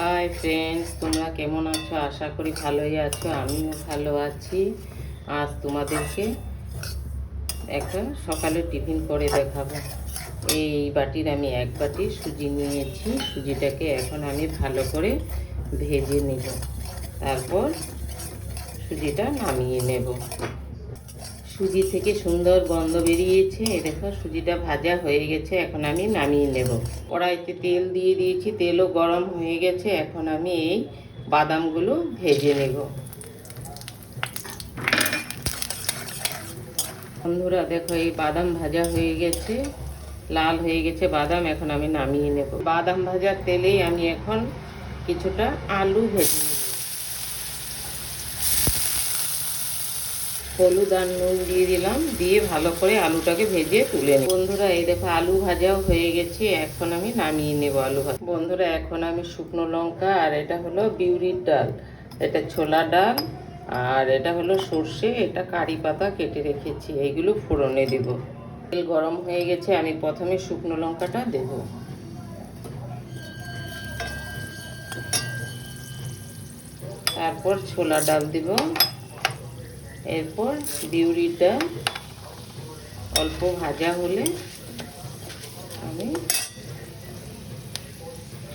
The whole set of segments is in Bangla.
হাই ফ্রেন্ডস, তোমরা কেমন আছো? আশা করি ভালোই আছো, আমিও ভালো আছি। আজ তোমাদেরকে একটা সকালে টিফিন করে দেখাবো। এই বাটির আমি এক বাটি সুজি নিয়েছি, সুজিটাকে এখন আমি ভালো করে ভেজে নেব। তারপর সুজিটা নামিয়ে নেব। সুজি থেকে সুন্দর গন্ধ বেরিয়েছে। দেখো, সুজিটা ভাজা হয়ে গেছে, এখন আমি নামিয়ে নেব। কড়াইতে তেল দিয়ে দিয়েছি, তেলও গরম হয়ে গেছে, এখন আমি এই বাদামগুলো ভেজে নেব। বন্ধুরা, দেখো, এই বাদাম ভাজা হয়ে গেছে, লাল হয়ে গেছে বাদাম, এখন আমি নামিয়ে নেব। বাদাম ভাজার তেলেই আমি এখন কিছুটা আলু ভেজে নেব। হলুদ আর নুন দিয়ে দিলাম। দিয়ে ভালো করে আলুটাকে ভেজে তুলে নেব বন্ধুরা, এই দেখো, আলু ভাজাও হয়ে গেছে। এখন আমি নামিয়ে নেব আলু ভাজা। বন্ধুরা, এখন আমি শুকনো লঙ্কা আর এটা হলো বিউরির ডাল। এটা ছোলা ডাল আর এটা হলো সর্ষে। এটা কারি পাতা কেটে রেখেছি। এইগুলো ফোড়নে দেব। তেল গরম হয়ে গেছে। আমি প্রথমে শুকনো লঙ্কাটা দেব। তারপর ছোলা ডাল দিব। এরপর বিউরিটা অল্প ভাজা হলে আমি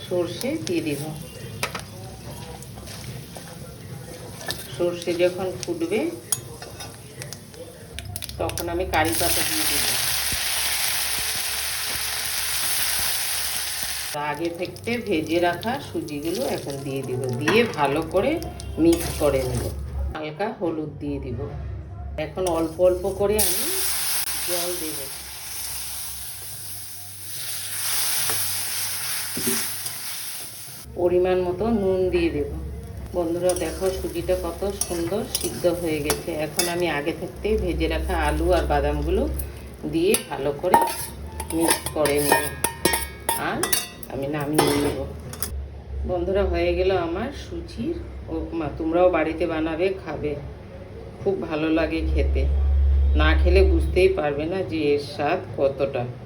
সর্ষে দিয়ে দিব। সর্ষে যখন ফুটবে, তখন আমি কারি পাতা দিয়ে দিব। আগে থেকে ভেজে রাখা সুজিগুলো এখন দিয়ে দিব। দিয়ে ভালো করে মিক্স করে নেব। হালকা হলুদ দিয়ে দিব। এখন অল্প অল্প করে আমি জল দেব। পরিমাণ মতো নুন দিয়ে দেব। বন্ধুরা, দেখো সুজিটা কত সুন্দর সিদ্ধ হয়ে গেছে। এখন আমি আগে থাকতে ভেজে রাখা আলু আর বাদামগুলো দিয়ে ভালো করে মিক্স করে নেব। আর আমি নামিয়ে নেব। বন্ধুরা, হয়ে গেল আমার সুজির উপমা তোমরাও বাড়িতে বানাবে, খাবে। খুব ভালো লাগে খেতে। না খেলে বুঝতেই পারবে না যে এর স্বাদ কতটা।